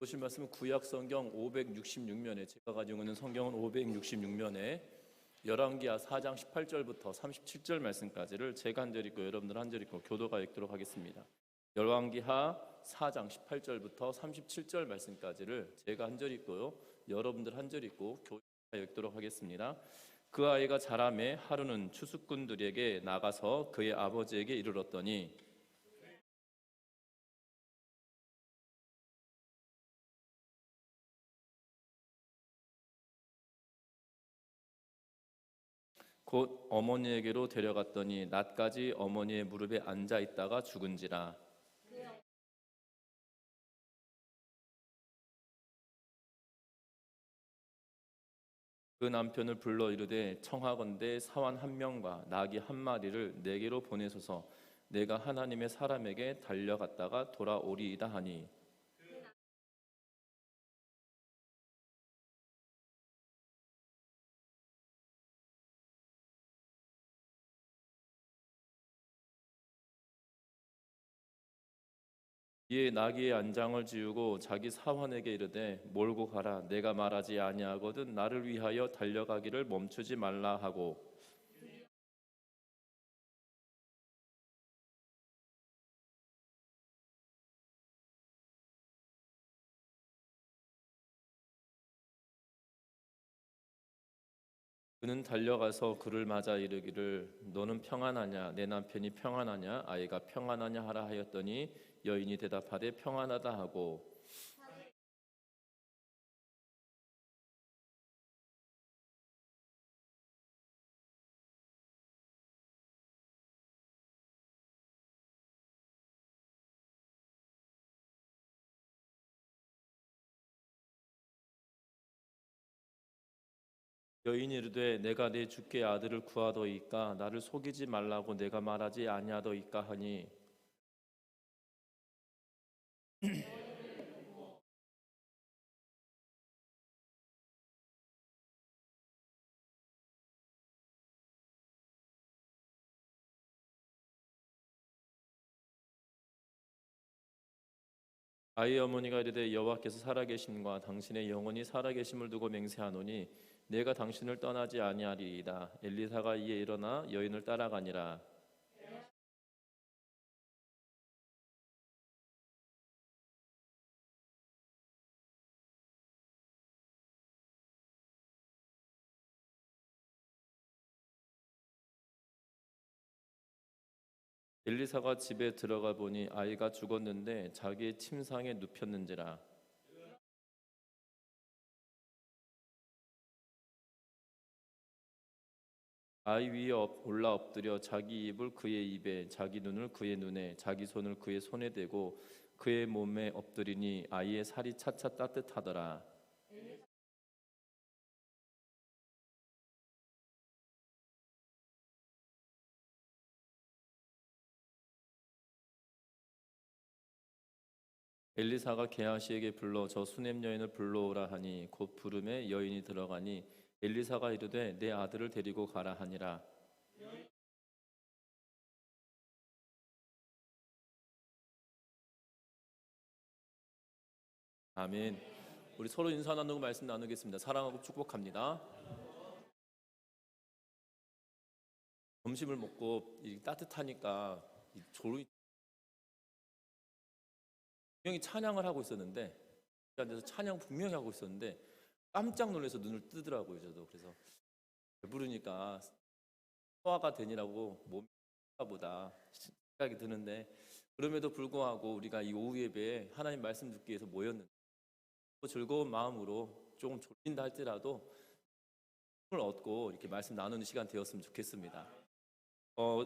보실 말씀은 구약 성경 566면에 제가 가지고 있는 성경은 566면에 열왕기하 4장 18절부터 37절 말씀까지를 제가 한 절 읽고 여러분들 한 절 읽고 교도가 읽도록 하겠습니다. 열왕기하 4장 18절부터 37절 말씀까지를 제가 한 절 읽고요. 여러분들 한 절 읽고 교도가 읽도록 하겠습니다. 그 아이가 자라매 하루는 추수꾼들에게 나가서 그의 아버지에게 이르렀더니 곧 어머니에게로 데려갔더니 낮까지 어머니의 무릎에 앉아 있다가 죽은지라. 그 남편을 불러 이르되 청하건대 사환 한 명과 나귀 한 마리를 내게로 보내소서. 내가 하나님의 사람에게 달려갔다가 돌아오리이다 하니 이에 나귀의 안장을 지우고 자기 사환에게 이르되 몰고 가라. 내가 말하지 아니하거든 나를 위하여 달려가기를 멈추지 말라 하고. 그는 달려가서 그를 맞아 이르기를 너는 평안하냐? 내 남편이 평안하냐? 아이가 평안하냐? 하라 하였더니 여인이 대답하되 평안하다 하고 여인이 이르되 내가 내 주께 아들을 구하더이까 나를 속이지 말라고 내가 말하지 아니하더이까 하니 아이의 어머니가 이르되 여호와께서 살아계심과 당신의 영혼이 살아계심을 두고 맹세하노니 내가 당신을 떠나지 아니하리이다. 엘리사가 이에 일어나 여인을 따라가니라 엘리사가 집에 들어가 보니 아이가 죽었는데 자기의 침상에 눕혔는지라. 아이 위에 엎- 올라 엎드려 자기 입을 그의 입에 자기 눈을 그의 눈에 자기 손을 그의 손에 대고 그의 몸에 엎드리니 아이의 살이 차차 따뜻하더라 엘리사가 게하시에게 불러 저 수냄 여인을 불러오라 하니 곧 부름에 여인이 들어가니 엘리사가 이르되 내 아들을 데리고 가라 하니라 아멘. 우리 서로 인사 나누고 말씀 나누겠습니다. 사랑하고 축복합니다. 점심을 먹고 이 따뜻하니까 이 졸이 분명히 찬양을 하고 있었는데 앉아서 찬양 분명히 하고 있었는데 깜짝 놀라서 눈을 뜨더라고요 저도 그래서 배부르니까 소화가 되니라고 몸이 보다 생각이 드는데 그럼에도 불구하고 우리가 이 오후 예배에 하나님 말씀 듣기 위해서 모였는데 또 즐거운 마음으로 조금 졸린다 할지라도 힘을 얻고 이렇게 말씀 나누는 시간 되었으면 좋겠습니다. 어,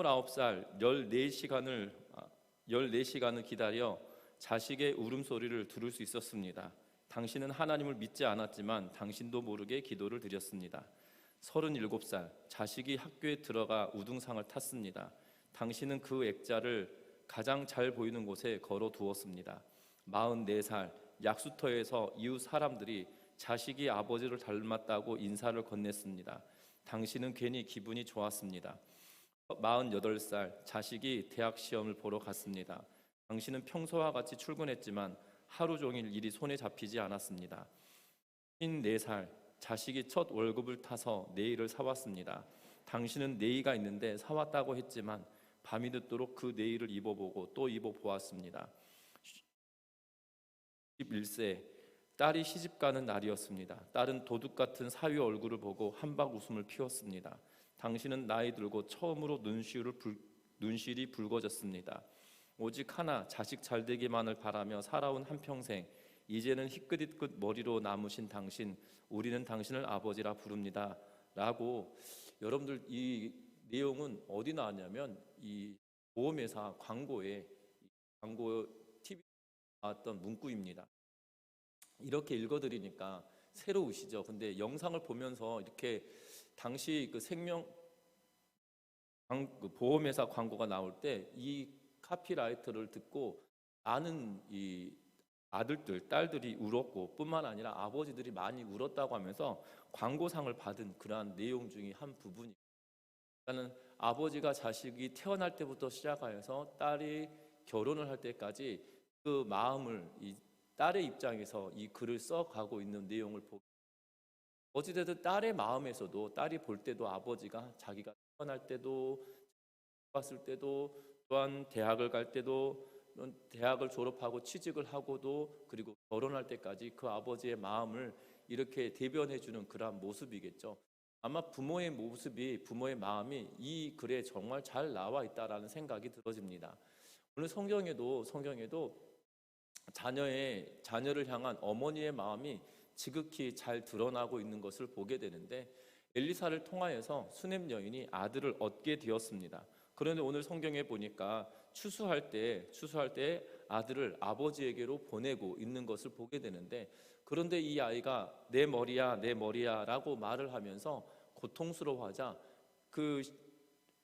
29살 14시간을 14시간을 기다려 자식의 울음소리를 들을 수 있었습니다. 당신은 하나님을 믿지 않았지만 당신도 모르게 기도를 드렸습니다. 37살 자식이 학교에 들어가 우등상을 탔습니다. 당신은 그 액자를 가장 잘 보이는 곳에 걸어 두었습니다. 44살 약수터에서 이웃 사람들이 자식이 아버지를 닮았다고 인사를 건넸습니다. 당신은 괜히 기분이 좋았습니다. 48살 자식이 대학 시험을 보러 갔습니다. 당신은 평소와 같이 출근했지만 하루 종일 일이 손에 잡히지 않았습니다. 54살 자식이 첫 월급을 타서 네일을 사왔습니다. 당신은 네이가 있는데 사왔다고 했지만 밤이 늦도록 그 네일을 입어보고 또 입어보았습니다. 11세 딸이 시집 가는 날이었습니다. 딸은 도둑 같은 사위 얼굴을 보고 한박 웃음을 피웠습니다. 당신은 나이 들고 처음으로 눈시울을 불, 눈실이 붉어졌습니다. 오직 하나 자식 잘 되기만을 바라며 살아온 한 평생 이제는 희끗희끗 머리로 남으신 당신 우리는 당신을 아버지라 부릅니다. 라고 여러분들 이 내용은 어디 나왔냐면 이 보험회사 광고에 광고 TV 나왔던 문구입니다. 이렇게 읽어드리니까 새로우시죠. 근데 영상을 보면서 이렇게 당시 그 생명 광- 그 보험회사 광고가 나올 때 이 카피라이터를 듣고 많은 이 아들들, 딸들이 울었고 뿐만 아니라 아버지들이 많이 울었다고 하면서 광고상을 받은 그러한 내용 중의 한 부분이. 그러니까는 아버지가 자식이 태어날 때부터 시작하여서 딸이 결혼을 할 때까지 그 마음을 이 딸의 입장에서 이 글을 써가고 있는 내용을 보고 어찌됐든 딸의 마음에서도 딸이 볼 때도 아버지가 자기가 태어날 때도 봤을 때도 또한 대학을 갈 때도 대학을 졸업하고 취직을 하고도 그리고 결혼할 때까지 그 아버지의 마음을 이렇게 대변해 주는 그러한 모습이겠죠. 아마 부모의 모습이 부모의 마음이 이 글에 정말 잘 나와 있다라는 생각이 들어집니다. 오늘 성경에도 성경에도 자녀의 자녀를 향한 어머니의 마음이 지극히 잘 드러나고 있는 것을 보게 되는데 엘리사를 통하여서 수넴 여인이 아들을 얻게 되었습니다. 그런데 오늘 성경에 보니까 추수할 때 추수할 때 아들을 아버지에게로 보내고 있는 것을 보게 되는데 그런데 이 아이가 내 머리야 내 머리야라고 말을 하면서 고통스러워하자 그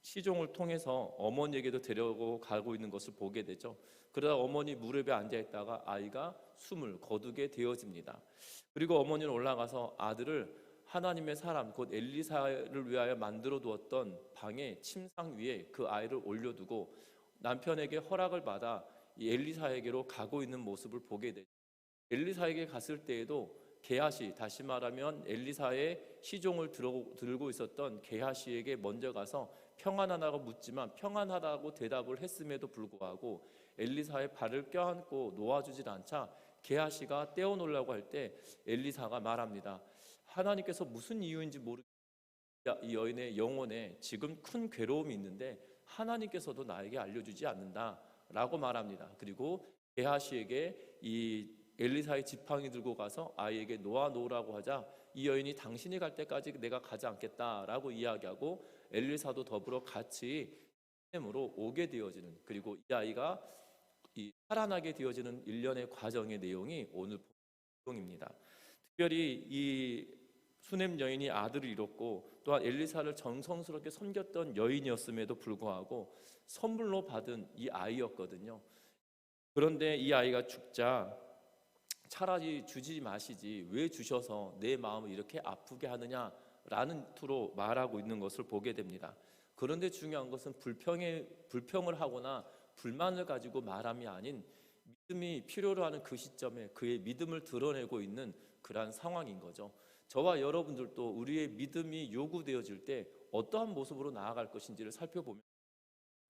시종을 통해서 어머니에게도 데려고 가고 있는 것을 보게 되죠. 그러다 어머니 무릎에 앉아 있다가 아이가 숨을 거두게 되어집니다. 그리고 어머니는 올라가서 아들을 하나님의 사람 곧 엘리사를 위하여 만들어 두었던 방의 침상 위에 그 아이를 올려두고 남편에게 허락을 받아 이 엘리사에게로 가고 있는 모습을 보게 되죠. 엘리사에게 갔을 때에도 게하시 다시 말하면 엘리사의 시종을 들고 있었던 게하시에게 먼저 가서 평안하다고 묻지만 평안하다고 대답을 했음에도 불구하고 엘리사의 발을 껴안고 놓아주질 않자 게하시가 떼어놓으려고 할 때 엘리사가 말합니다. 하나님께서 무슨 이유인지 모르 이 여인의 영혼에 지금 큰 괴로움이 있는데 하나님께서도 나에게 알려주지 않는다라고 말합니다. 그리고 게하시에게 이 엘리사의 지팡이 들고 가서 아이에게 놓아 놓으라고 하자 이 여인이 당신이 갈 때까지 내가 가지 않겠다라고 이야기하고 엘리사도 더불어 같이 셈으로 오게 되어지는 그리고 이 아이가 이 살아나게 되어지는 일련의 과정의 내용이 오늘 내용입니다. 특별히 이 수넴 여인이 아들을 잃었고 또한 엘리사를 정성스럽게 섬겼던 여인이었음에도 불구하고 선물로 받은 이 아이였거든요. 그런데 이 아이가 죽자 차라리 주지 마시지 왜 주셔서 내 마음을 이렇게 아프게 하느냐라는 투로 말하고 있는 것을 보게 됩니다. 그런데 중요한 것은 불평에 불평을 하거나 불만을 가지고 말함이 아닌 믿음이 필요로 하는 그 시점에 그의 믿음을 드러내고 있는 그러한 상황인 거죠. 저와 여러분들도 우리의 믿음이 요구되어질 때 어떠한 모습으로 나아갈 것인지를 살펴보면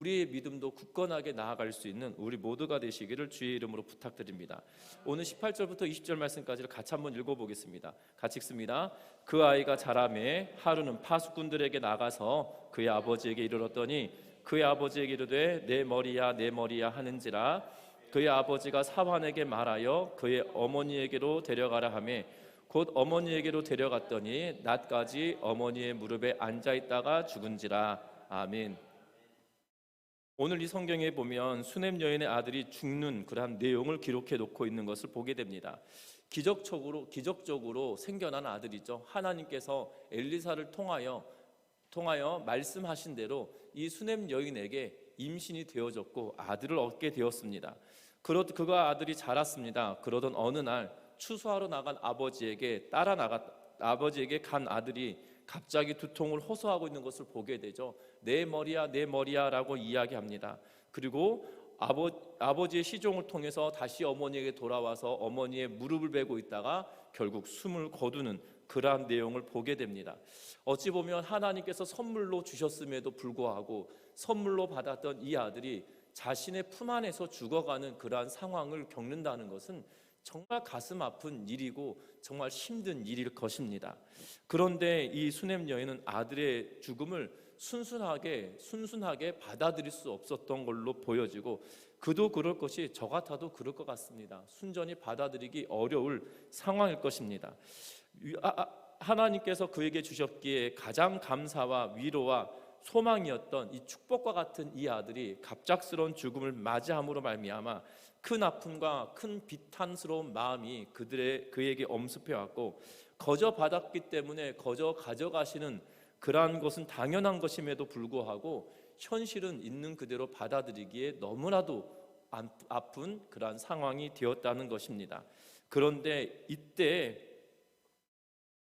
우리의 믿음도 굳건하게 나아갈 수 있는 우리 모두가 되시기를 주의 이름으로 부탁드립니다. 오늘 18절부터 20절 말씀까지를 같이 한번 읽어보겠습니다. 같이 읽습니다. 그 아이가 자라매 하루는 파수꾼들에게 나가서 그의 아버지에게 이르렀더니 그의 아버지에게 이르되 내 머리야 내 머리야 하는지라 그의 아버지가 사환에게 말하여 그의 어머니에게로 데려가라 하매 곧 어머니에게로 데려갔더니 낮까지 어머니의 무릎에 앉아 있다가 죽은지라 아멘. 오늘 이 성경에 보면 수넴 여인의 아들이 죽는 그러한 내용을 기록해 놓고 있는 것을 보게 됩니다. 기적적으로 기적적으로 생겨난 아들이죠. 하나님께서 엘리사를 통하여 통하여 말씀하신 대로 이 수넴 여인에게 임신이 되어졌고 아들을 얻게 되었습니다. 그러 그가 아들이 자랐습니다. 그러던 어느 날 추수하러 나간 아버지에게 따라 나갔 아버지에게 간 아들이 갑자기 두통을 호소하고 있는 것을 보게 되죠. 내 머리야, 내 머리야라고 이야기합니다. 그리고 아버, 아버지의 시종을 통해서 다시 어머니에게 돌아와서 어머니의 무릎을 베고 있다가 결국 숨을 거두는 그러한 내용을 보게 됩니다. 어찌 보면 하나님께서 선물로 주셨음에도 불구하고 선물로 받았던 이 아들이 자신의 품 안에서 죽어가는 그러한 상황을 겪는다는 것은 정말 가슴 아픈 일이고 정말 힘든 일일 것입니다. 그런데 이 수냄 여인은 아들의 죽음을 순순하게 순순하게 받아들일 수 없었던 걸로 보여지고 그도 그럴 것이 저 같아도 그럴 것 같습니다. 순전히 받아들이기 어려울 상황일 것입니다. 아, 아, 하나님께서 그에게 주셨기에 가장 감사와 위로와 소망이었던 이 축복과 같은 이 아들이 갑작스러운 죽음을 맞이함으로 말미암아 큰 아픔과 큰 비탄스러운 마음이 그들의 그에게 엄습해 왔고 거저 받았기 때문에 거저 가져가시는 그러한 것은 당연한 것임에도 불구하고 현실은 있는 그대로 받아들이기에 너무나도 안- 아픈 그러한 상황이 되었다는 것입니다. 그런데 이때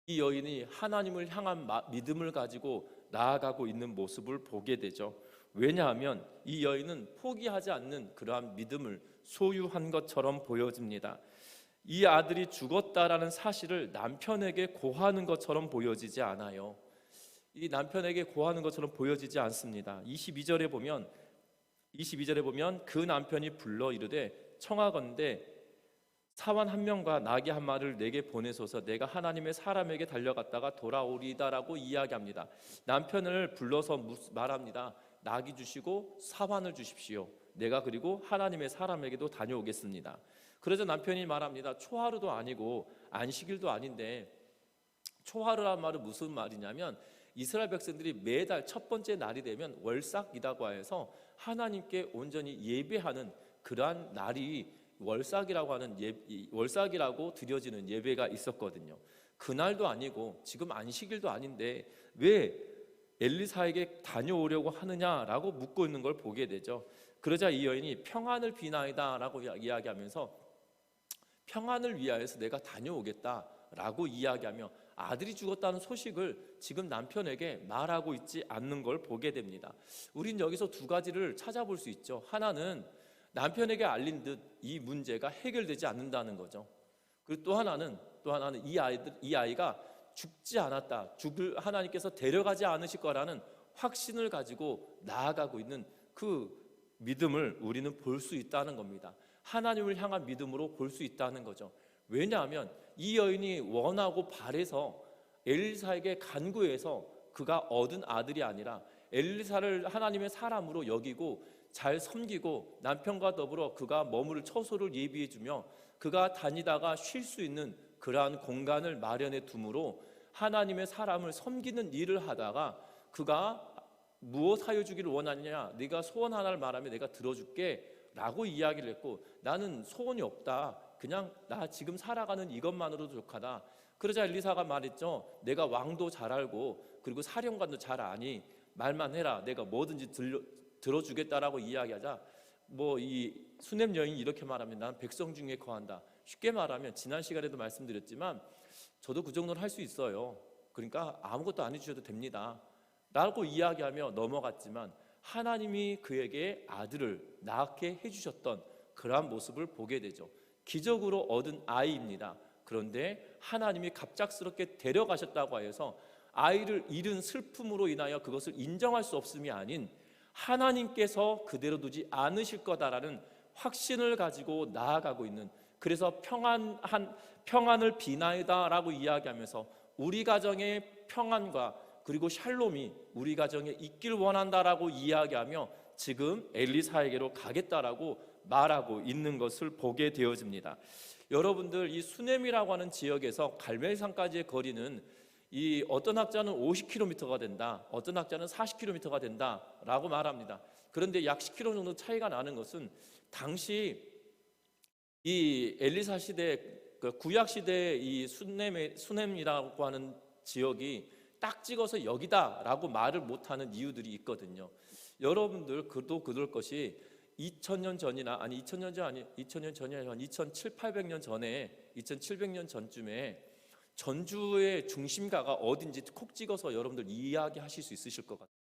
이 여인이 하나님을 향한 마- 믿음을 가지고 나아가고 있는 모습을 보게 되죠. 왜냐하면 이 여인은 포기하지 않는 그러한 믿음을 소유한 것처럼 보여집니다. 이 아들이 죽었다라는 사실을 남편에게 고하는 것처럼 보여지지 않아요. 이 남편에게 고하는 것처럼 보여지지 않습니다. 22절에 보면 22절에 보면 그 남편이 불러 이르되 청하건대 사환 한 명과 나귀 한 마리를 내게 보내소서 내가 하나님의 사람에게 달려갔다가 돌아오리다라고 이야기합니다. 남편을 불러서 말합니다. 나귀 주시고 사환을 주십시오. 내가 그리고 하나님의 사람에게도 다녀오겠습니다. 그래서 남편이 말합니다. 초하루도 아니고 안식일도 아닌데 초하루란 말은 무슨 말이냐면 이스라엘 백성들이 매달 첫 번째 날이 되면 월삭이라고 해서 하나님께 온전히 예배하는 그러한 날이 월삭이라고 하는 예, 이 월삭이라고 드려지는 예배가 있었거든요. 그날도 아니고 지금 안식일도 아닌데 왜 엘리사에게 다녀오려고 하느냐라고 묻고 있는 걸 보게 되죠. 그러자 이 여인이 평안을 비나이다라고 이야기하면서 평안을 위하여서 내가 다녀오겠다라고 이야기하며 아들이 죽었다는 소식을 지금 남편에게 말하고 있지 않는 걸 보게 됩니다. 우린 여기서 두 가지를 찾아볼 수 있죠. 하나는 남편에게 알린 듯 이 문제가 해결되지 않는다는 거죠. 그리고 또 하나는 또 하나는 이 아이들 이 아이가 죽지 않았다. 죽을 하나님께서 데려가지 않으실 거라는 확신을 가지고 나아가고 있는 그 믿음을 우리는 볼 수 있다는 겁니다. 하나님을 향한 믿음으로 볼 수 있다는 거죠. 왜냐하면 이 여인이 원하고 바래서 엘리사에게 간구해서 그가 얻은 아들이 아니라 엘리사를 하나님의 사람으로 여기고 잘 섬기고 남편과 더불어 그가 머무를 처소를 예비해 주며 그가 다니다가 쉴 수 있는 그러한 공간을 마련해 두므로 하나님의 사람을 섬기는 일을 하다가 그가 무엇 하여 주기를 원하느냐? 네가 소원 하나를 말하면 내가 들어줄게 라고 이야기를 했고 나는 소원이 없다. 그냥 나 지금 살아가는 이것만으로도 족하다. 그러자 엘리사가 말했죠. 내가 왕도 잘 알고 그리고 사령관도 잘 아니. 말만 해라. 내가 뭐든지 들려, 들어주겠다라고 이야기하자 뭐 이 수냄 여인이 이렇게 말하면 난 백성 중에 거한다 쉽게 말하면 지난 시간에도 말씀드렸지만 저도 그 정도는 할 수 있어요 그러니까 아무것도 안 해주셔도 됩니다 라고 이야기하며 넘어갔지만 하나님이 그에게 아들을 낳게 해주셨던 그러한 모습을 보게 되죠. 기적으로 얻은 아이입니다. 그런데 하나님이 갑작스럽게 데려가셨다고 해서 아이를 잃은 슬픔으로 인하여 그것을 인정할 수 없음이 아닌 하나님께서 그대로 두지 않으실 거다라는 확신을 가지고 나아가고 있는 그래서 평안 한 평안을 비나이다라고 이야기하면서 우리 가정의 평안과 그리고 샬롬이 우리 가정에 있길 원한다라고 이야기하며 지금 엘리사에게로 가겠다라고 말하고 있는 것을 보게 되어집니다. 여러분들 이 수넴이라고 하는 지역에서 갈멜산까지의 거리는 이 어떤 학자는 50km가 된다, 어떤 학자는 40km가 된다라고 말합니다. 그런데 약 10km 정도 차이가 나는 것은 당시 이 엘리사 시대 그 구약 시대 이 수넴의 수넴이라고 하는 지역이 딱 찍어서 여기다라고 말을 못하는 이유들이 있거든요. 여러분들 그도 그럴 것이 2000년 전이나 아니 2000년 전 아니 2000년 전이 아니라 2700, 800년 전에 2700년 전쯤에 전주의 중심가가 어딘지 콕 찍어서 여러분들 이야기하실 수 있으실 것 같아요.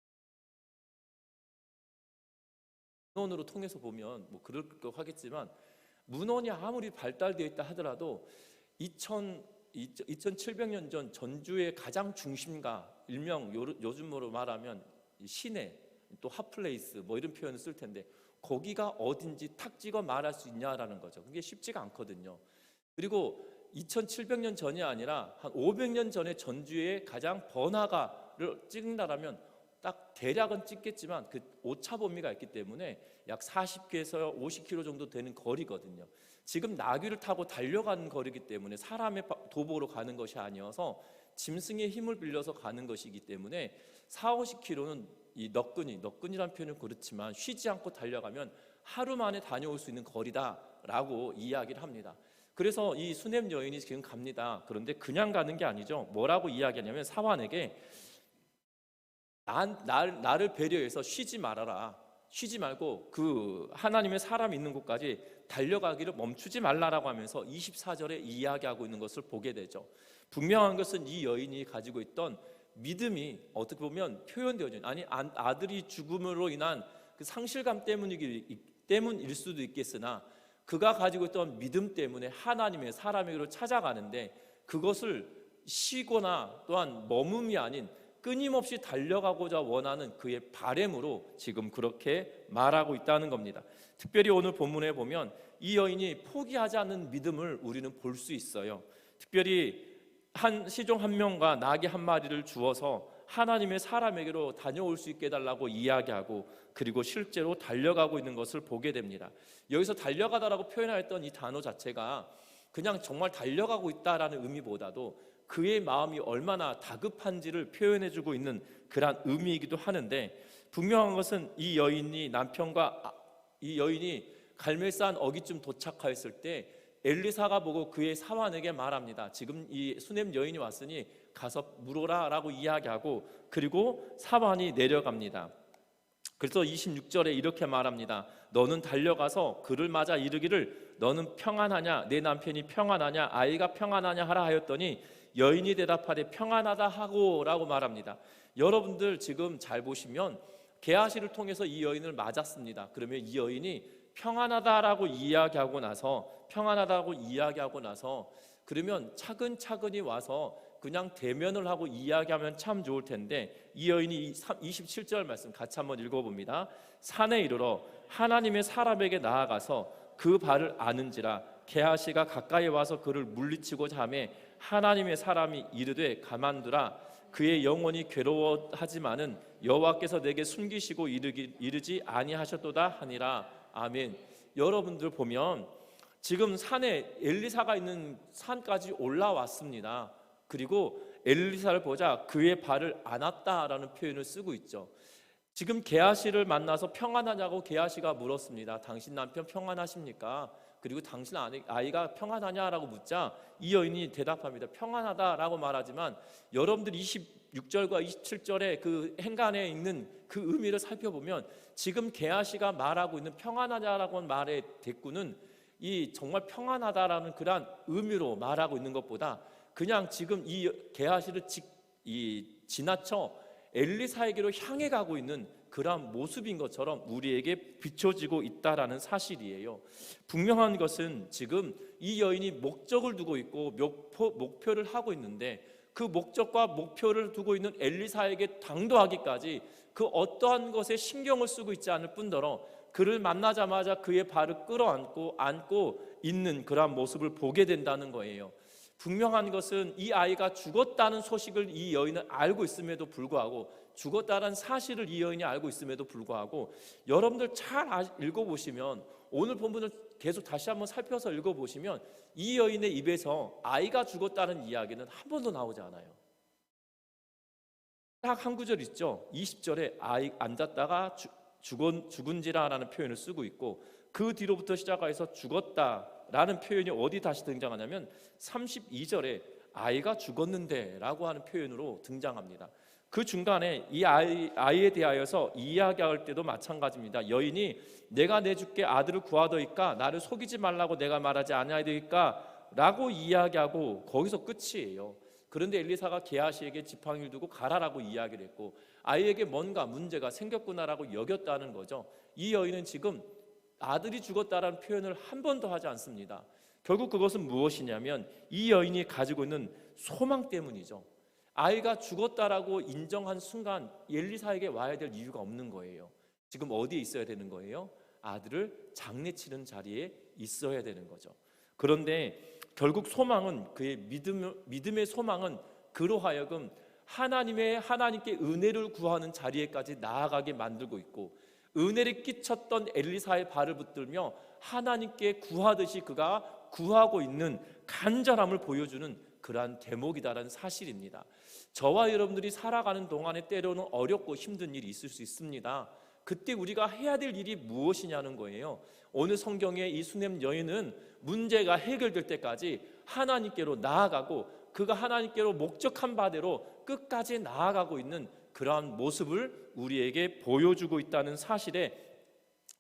문헌으로 통해서 보면 뭐 그럴 거 하겠지만 문헌이 아무리 발달되어 있다 하더라도 2000 2700년 전 전주의 가장 중심가 일명 요, 요즘으로 말하면 이 시내 또 핫플레이스 뭐 이런 표현을 쓸 텐데 거기가 어딘지 탁 찍어 말할 수 있냐라는 거죠. 그게 쉽지가 않거든요. 그리고 2700년 전이 아니라 한 500년 전에 전주의 가장 번화가를 찍는다라면 딱 대략은 찍겠지만 그 오차 범위가 있기 때문에 약 40km에서 50km 정도 되는 거리거든요. 지금 나귀를 타고 달려가는 거리기 때문에 사람의 바- 도보로 가는 것이 아니어서 짐승의 힘을 빌려서 가는 것이기 때문에 4, 50km는 이 너끈이 너끈이란 표현은 그렇지만 쉬지 않고 달려가면 하루 만에 다녀올 수 있는 거리다라고 이야기를 합니다. 그래서 이 수냄 여인이 지금 갑니다. 그런데 그냥 가는 게 아니죠. 뭐라고 이야기하냐면 사환에게 난, 날, 나를 배려해서 쉬지 말아라. 쉬지 말고 그 하나님의 사람 있는 곳까지 달려가기를 멈추지 말라라고 하면서 24절에 이야기하고 있는 것을 보게 되죠. 분명한 것은 이 여인이 가지고 있던 믿음이 어떻게 보면 표현되어진 아니 아- 아들이 죽음으로 인한 그 상실감 때문이기 때문일 수도 있겠으나 그가 가지고 있던 믿음 때문에 하나님의 사람에게로 찾아가는데 그것을 쉬거나 또한 머금이 아닌 끊임없이 달려가고자 원하는 그의 바램으로 지금 그렇게 말하고 있다는 겁니다. 특별히 오늘 본문에 보면 이 여인이 포기하지 않는 믿음을 우리는 볼 수 있어요. 특별히 한 시종 한 명과 나귀 한 마리를 주어서 하나님의 사람에게로 다녀올 수 있게 해달라고 이야기하고 그리고 실제로 달려가고 있는 것을 보게 됩니다. 여기서 달려가다라고 표현하였던 이 단어 자체가 그냥 정말 달려가고 있다라는 의미보다도 그의 마음이 얼마나 다급한지를 표현해주고 있는 그러한 의미이기도 하는데 분명한 것은 이 여인이 남편과 아- 이 여인이 갈멜산 어기쯤 도착하였을 때 엘리사가 보고 그의 사환에게 말합니다. 지금 이 수냄 여인이 왔으니 가서 물어라라고 이야기하고 그리고 사환이 내려갑니다. 그래서 26절에 이렇게 말합니다. 너는 달려가서 그를 맞아 이르기를 너는 평안하냐 내 남편이 평안하냐 아이가 평안하냐 하라 하였더니 여인이 대답하되 평안하다 하고라고 말합니다. 여러분들 지금 잘 보시면 게하시를 통해서 이 여인을 맞았습니다. 그러면 이 여인이 평안하다라고 이야기하고 나서 평안하다고 이야기하고 나서 그러면 차근차근히 와서 그냥 대면을 하고 이야기하면 참 좋을 텐데 이 여인이 27절 말씀 같이 한번 읽어봅니다. 산에 이르러 하나님의 사람에게 나아가서 그 발을 아는지라 게하시가 가까이 와서 그를 물리치고자 하매 하나님의 사람이 이르되 가만두라 그의 영혼이 괴로워하지만은 여호와께서 내게 숨기시고 이르기, 이르지 아니하셨도다 하니라 아멘. 여러분들 보면 지금 산에 엘리사가 있는 산까지 올라왔습니다. 그리고 엘리사를 보자 그의 발을 안았다라는 표현을 쓰고 있죠. 지금 게하시를 만나서 평안하냐고 게하시가 물었습니다. 당신 남편 평안하십니까? 그리고 당신 아이- 아이가 평안하냐라고 묻자 이 여인이 대답합니다. 평안하다라고 말하지만 여러분들 26절과 27절의 그 행간에 있는 그 의미를 살펴보면 지금 게하시가 말하고 있는 평안하냐라고 말의 대꾸는 이 정말 평안하다라는 그러한 의미로 말하고 있는 것보다 그냥 지금 이 게하시를 지, 이 지나쳐 엘리사에게로 향해 가고 있는 그러한 모습인 것처럼 우리에게 비춰지고 있다라는 사실이에요. 분명한 것은 지금 이 여인이 목적을 두고 있고 목표, 목표 를 하고 있는데 그 목적과 목표를 두고 있는 엘리사에게 당도하기까지 그 어떠한 것에 신경을 쓰고 있지 않을 뿐더러 그를 만나자마자 그의 발을 끌어안고 안고 있는 그러한 모습을 보게 된다는 거예요. 분명한 것은 이 아이가 죽었다는 소식을 이 여인은 알고 있음에도 불구하고 죽었다는 사실을 이 여인이 알고 있음에도 불구하고 여러분들 잘 아- 읽어보시면 오늘 본문을 계속 다시 한번 살펴서 읽어보시면 이 여인의 입에서 아이가 죽었다는 이야기는 한 번도 나오지 않아요. 딱 한 구절 있죠. 20절에 아이 앉았다가 죽- 죽은 죽은지라라는 표현을 쓰고 있고 그 뒤로부터 시작해서 죽었다 라는 표현이 어디 다시 등장하냐면 32절에 아이가 죽었는데 라고 하는 표현으로 등장합니다. 그 중간에 이 아이, 아이에 대하여서 이야기할 때도 마찬가지입니다. 여인이 내가 내 주께 아들을 구하더이까 나를 속이지 말라고 내가 말하지 아니하더이까 라고 이야기하고 거기서 끝이에요. 그런데 엘리사가 게하시에게 지팡이를 두고 가라라고 이야기를 했고 아이에게 뭔가 문제가 생겼구나라고 여겼다는 거죠. 이 여인은 지금 아들이 죽었다라는 표현을 한 번도 하지 않습니다. 결국 그것은 무엇이냐면 이 여인이 가지고 있는 소망 때문이죠. 아이가 죽었다라고 인정한 순간 엘리사에게 와야 될 이유가 없는 거예요. 지금 어디에 있어야 되는 거예요? 아들을 장례치는 자리에 있어야 되는 거죠. 그런데 결국 소망은 그의 믿음, 믿음의 소망은 그로 하여금 하나님의 하나님께 은혜를 구하는 자리에까지 나아가게 만들고 있고 은혜를 끼쳤던 엘리사의 발을 붙들며 하나님께 구하듯이 그가 구하고 있는 간절함을 보여주는 그러한 대목이다라는 사실입니다. 저와 여러분들이 살아가는 동안에 때로는 어렵고 힘든 일이 있을 수 있습니다. 그때 우리가 해야 될 일이 무엇이냐는 거예요. 오늘 성경의 이 수냄 여인은 문제가 해결될 때까지 하나님께로 나아가고 그가 하나님께로 목적한 바대로 끝까지 나아가고 있는 그러한 모습을 우리에게 보여주고 있다는 사실에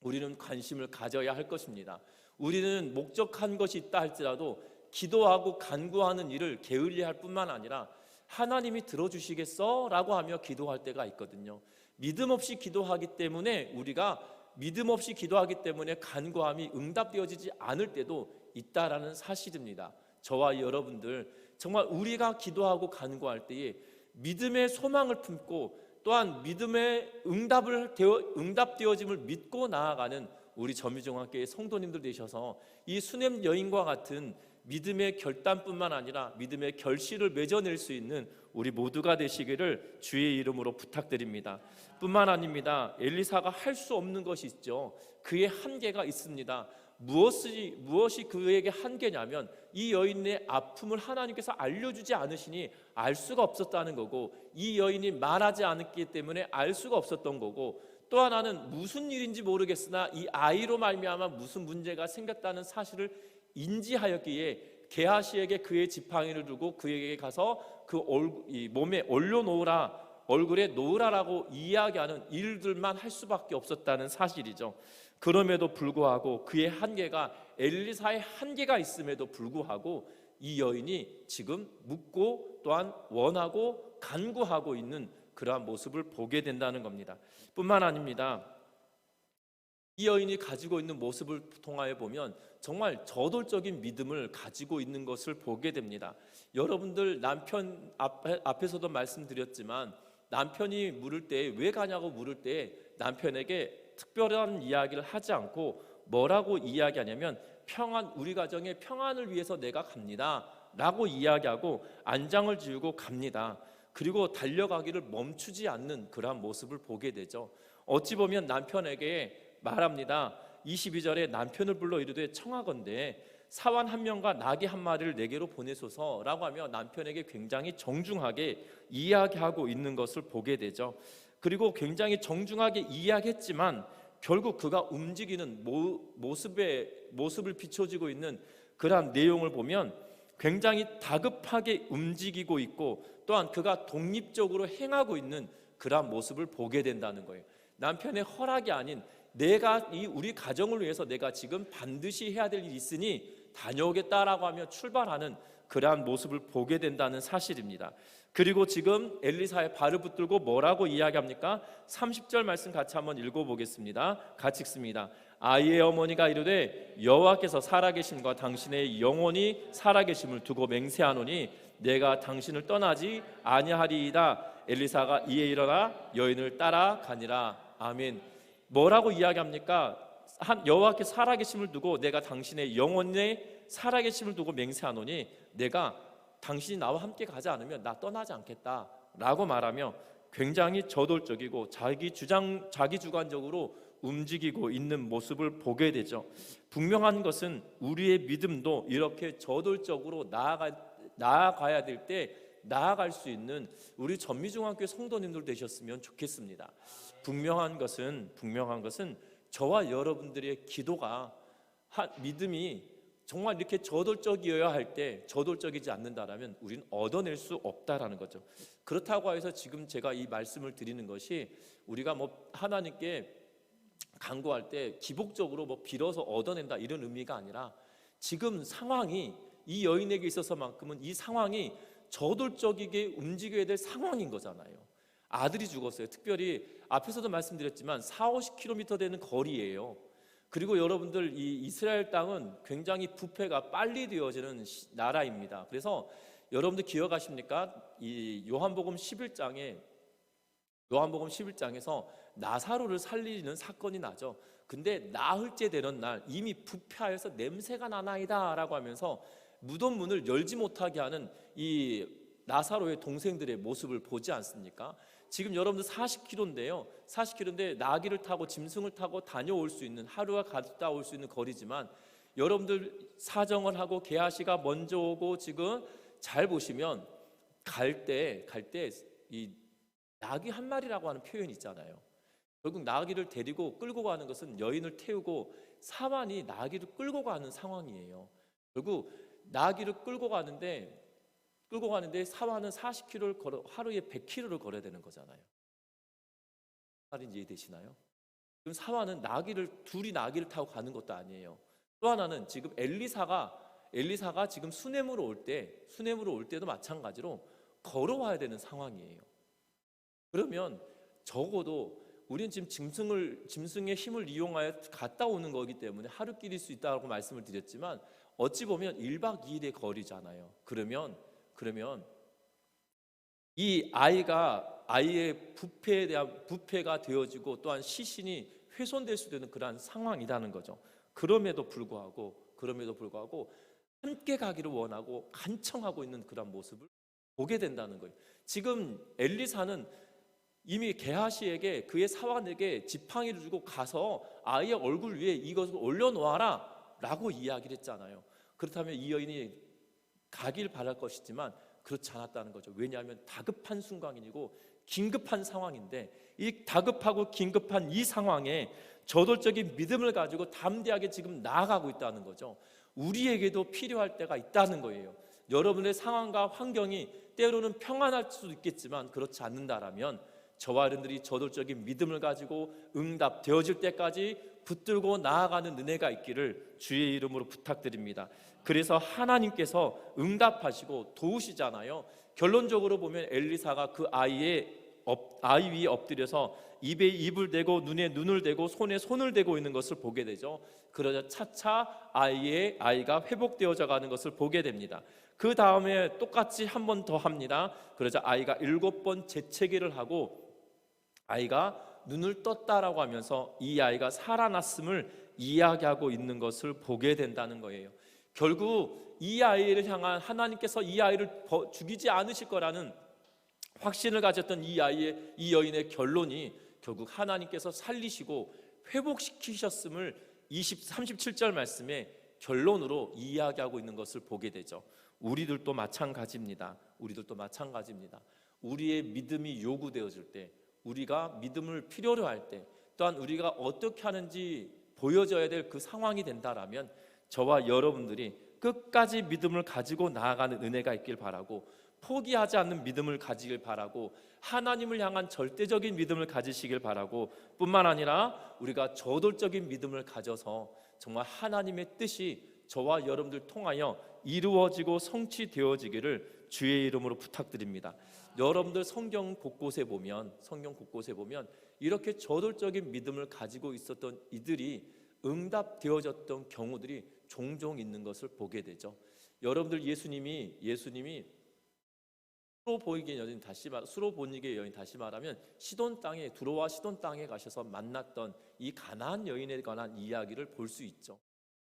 우리는 관심을 가져야 할 것입니다. 우리는 목적한 것이 있다 할지라도 기도하고 간구하는 일을 게을리할 뿐만 아니라 하나님이 들어주시겠어라고 하며 기도할 때가 있거든요. 믿음 없이 기도하기 때문에 우리가 믿음 없이 기도하기 때문에 간구함이 응답되어지지 않을 때도 있다라는 사실입니다. 저와 여러분들 정말 우리가 기도하고 간구할 때에 믿음의 소망을 품고 또한 믿음의 응답을 되어 응답되어짐을 믿고 나아가는 우리 점유종학교의 성도님들 되셔서 이 수냄 여인과 같은 믿음의 결단뿐만 아니라 믿음의 결실을 맺어낼 수 있는 우리 모두가 되시기를 주의 이름으로 부탁드립니다. 뿐만 아닙니다. 엘리사가 할 수 없는 것이 있죠. 그의 한계가 있습니다. 무엇이 무엇이 그에게 한계냐면 이 여인의 아픔을 하나님께서 알려주지 않으시니 알 수가 없었다는 거고 이 여인이 말하지 않았기 때문에 알 수가 없었던 거고 또 하나는 무슨 일인지 모르겠으나 이 아이로 말미암아 무슨 문제가 생겼다는 사실을 인지하였기에 게하시에게 그의 지팡이를 두고 그에게 가서 그 얼, 이 몸에 올려놓으라 얼굴에 놓으라라고 이야기하는 일들만 할 수밖에 없었다는 사실이죠. 그럼에도 불구하고 그의 한계가 엘리사의 한계가 있음에도 불구하고 이 여인이 지금 묻고 또한 원하고 간구하고 있는 그러한 모습을 보게 된다는 겁니다. 뿐만 아닙니다. 이 여인이 가지고 있는 모습을 통하여 보면 정말 저돌적인 믿음을 가지고 있는 것을 보게 됩니다. 여러분들 남편 앞에, 앞에서도 말씀드렸지만 남편이 물을 때 왜 가냐고 물을 때 남편에게 특별한 이야기를 하지 않고 뭐라고 이야기하냐면 평안 우리 가정의 평안을 위해서 내가 갑니다라고 이야기하고 안장을 지우고 갑니다. 그리고 달려가기를 멈추지 않는 그러한 모습을 보게 되죠. 어찌 보면 남편에게 말합니다. 22절에 남편을 불러 이르되 청하건대 사환 한 명과 나귀 한 마리를 내게로 보내소서라고 하며 남편에게 굉장히 정중하게 이야기하고 있는 것을 보게 되죠. 그리고 굉장히 정중하게 이야기했지만 결국 그가 움직이는 모, 모습에 모습을 비춰지고 있는 그러한 내용을 보면 굉장히 다급하게 움직이고 있고 또한 그가 독립적으로 행하고 있는 그러한 모습을 보게 된다는 거예요. 남편의 허락이 아닌 내가 이 우리 가정을 위해서 내가 지금 반드시 해야 될 일이 있으니 다녀오겠다라고 하며 출발하는 그러한 모습을 보게 된다는 사실입니다. 그리고 지금 엘리사의 발을 붙들고 뭐라고 이야기합니까? 30절 말씀 같이 한번 읽어 보겠습니다. 같이 읽습니다. 아이의 어머니가 이르되 여호와께서 살아계심과 당신의 영혼이 살아계심을 두고 맹세하노니 내가 당신을 떠나지 아니하리이다. 엘리사가 이에 일어나 여인을 따라가니라. 아멘. 뭐라고 이야기합니까? 한 여호와께 살아계심을 두고 내가 당신의 영혼에 살아계심을 두고 맹세하노니 내가 당신이 나와 함께 가지 않으면 나 떠나지 않겠다라고 말하며 굉장히 저돌적이고 자기 주장 자기 주관적으로 움직이고 있는 모습을 보게 되죠. 분명한 것은 우리의 믿음도 이렇게 저돌적으로 나아가 나아가야 될 때 나아갈 수 있는 우리 전미중학교 성도님들 되셨으면 좋겠습니다. 분명한 것은 분명한 것은 저와 여러분들의 기도가 믿음이 정말 이렇게 저돌적이어야 할 때 저돌적이지 않는다라면 우리는 얻어낼 수 없다라는 거죠. 그렇다고 해서 지금 제가 이 말씀을 드리는 것이 우리가 뭐 하나님께 간구할 때 기복적으로 뭐 빌어서 얻어낸다 이런 의미가 아니라 지금 상황이 이 여인에게 있어서만큼은 이 상황이 저돌적이게 움직여야 될 상황인 거잖아요. 아들이 죽었어요. 특별히 앞에서도 말씀드렸지만 4, 50km 되는 거리예요. 그리고 여러분들 이 이스라엘 땅은 굉장히 부패가 빨리 되어지는 시- 나라입니다. 그래서 여러분들 기억하십니까? 이 요한복음 11장에 요한복음 11장에서 나사로를 살리는 사건이 나죠. 근데 나흘째 되는 날 이미 부패하여서 냄새가 나나이다라고 하면서 무덤 문을 열지 못하게 하는 이 나사로의 동생들의 모습을 보지 않습니까? 지금 여러분들 40km인데요. 40km인데 나귀를 타고 짐승을 타고 다녀올 수 있는 하루가 갔다 올 수 있는 거리지만 여러분들 사정을 하고 개아시가 먼저 오고 지금 잘 보시면 갈 때 갈 때 이 나귀 한 마리라고 하는 표현이 있잖아요. 결국 나귀를 데리고 끌고 가는 것은 여인을 태우고 사만이 나귀를 끌고 가는 상황이에요. 결국 나귀를 끌고 가는데 끌고 가는데 사만은 40km를 걸어 하루에 100km를 걸어야 되는 거잖아요. 말인지 이해되시나요? 그럼 사만은 나귀를 둘이 나귀를 타고 가는 것도 아니에요. 또 하나는 지금 엘리사가 엘리사가 지금 수넴으로 올 때 수넴으로 올 때도 마찬가지로 걸어와야 되는 상황이에요. 그러면 적어도 우리는 지금 짐승을 짐승의 힘을 이용하여 갔다 오는 거기 때문에 하루 길일 수 있다고 말씀을 드렸지만 어찌 보면 1박 2일의 거리잖아요. 그러면 그러면 이 아이가 아이의 부패에 대한 부패가 되어지고 또한 시신이 훼손될 수도 있는 그러한 상황이라는 거죠. 그럼에도 불구하고 그럼에도 불구하고 함께 가기를 원하고 간청하고 있는 그런 모습을 보게 된다는 거예요. 지금 엘리사는 이미 게하시에게 그의 사환에게 지팡이를 주고 가서 아이의 얼굴 위에 이것을 올려놓아라 라고 이야기를 했잖아요. 그렇다면 이 여인이 가길 바랄 것이지만 그렇지 않았다는 거죠. 왜냐하면 다급한 순간이고 긴급한 상황인데 이 다급하고 긴급한 이 상황에 저돌적인 믿음을 가지고 담대하게 지금 나아가고 있다는 거죠. 우리에게도 필요할 때가 있다는 거예요. 여러분의 상황과 환경이 때로는 평안할 수도 있겠지만 그렇지 않는다라면 저와 여러분들이 저돌적인 믿음을 가지고 응답되어질 때까지 붙들고 나아가는 은혜가 있기를 주의 이름으로 부탁드립니다. 그래서 하나님께서 응답하시고 도우시잖아요. 결론적으로 보면 엘리사가 그 아이의 엎- 아이 위에 엎드려서 입에 입을 대고 눈에 눈을 대고 손에 손을 대고 있는 것을 보게 되죠. 그러자 차차 아이의 아이가 회복되어져 가는 것을 보게 됩니다. 그 다음에 똑같이 한 번 더 합니다. 그러자 아이가 일곱 번 재채기를 하고 아이가 눈을 떴다라고 하면서 이 아이가 살아났음을 이야기하고 있는 것을 보게 된다는 거예요. 결국 이 아이를 향한 하나님께서 이 아이를 버- 죽이지 않으실 거라는 확신을 가졌던 이 아이의 이 여인의 결론이 결국 하나님께서 살리시고 회복시키셨음을 20 37절 말씀에 결론으로 이야기하고 있는 것을 보게 되죠. 우리들도 마찬가지입니다. 우리들도 마찬가지입니다. 우리의 믿음이 요구되어질 때 우리가 믿음을 필요로 할 때 또한 우리가 어떻게 하는지 보여져야 될 그 상황이 된다라면 저와 여러분들이 끝까지 믿음을 가지고 나아가는 은혜가 있길 바라고 포기하지 않는 믿음을 가지길 바라고 하나님을 향한 절대적인 믿음을 가지시길 바라고 뿐만 아니라 우리가 저돌적인 믿음을 가져서 정말 하나님의 뜻이 저와 여러분들 통하여 이루어지고 성취되어지기를 주의 이름으로 부탁드립니다. 여러분들 성경 곳곳에 보면 성경 곳곳에 보면 이렇게 저돌적인 믿음을 가지고 있었던 이들이 응답되어졌던 경우들이 종종 있는 것을 보게 되죠. 여러분들 예수님이 예수님이 수로 보이게 여인 다시 말 수로 보이게 여인 다시 말하면 시돈 땅에 두로와 시돈 땅에 가셔서 만났던 이 가나안 여인에 관한 이야기를 볼 수 있죠.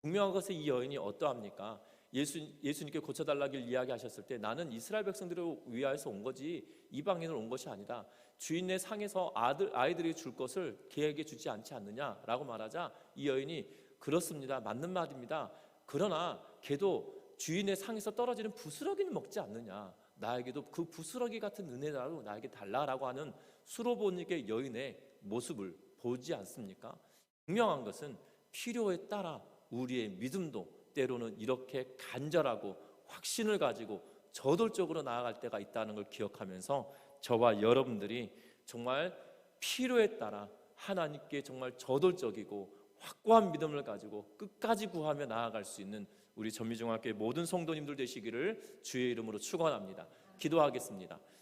분명한 것은 이 여인이 어떠합니까? 예수 예수님께 고쳐달라길 이야기하셨을 때 나는 이스라엘 백성들을 위하여서 온 거지 이방인을 온 것이 아니다. 주인의 상에서 아들 아이들이 줄 것을 걔에게 주지 않지 않느냐라고 말하자 이 여인이 그렇습니다. 맞는 말입니다. 그러나 걔도 주인의 상에서 떨어지는 부스러기는 먹지 않느냐. 나에게도 그 부스러기 같은 은혜라도 나에게 달라라고 하는 수로보니게 여인의 모습을 보지 않습니까? 분명한 것은 필요에 따라 우리의 믿음도 때로는 이렇게 간절하고 확신을 가지고 저돌적으로 나아갈 때가 있다는 걸 기억하면서 저와 여러분들이 정말 필요에 따라 하나님께 정말 저돌적이고 확고한 믿음을 가지고 끝까지 구하며 나아갈 수 있는 우리 전미중학교의 모든 성도님들 되시기를 주의 이름으로 축원합니다. 기도하겠습니다.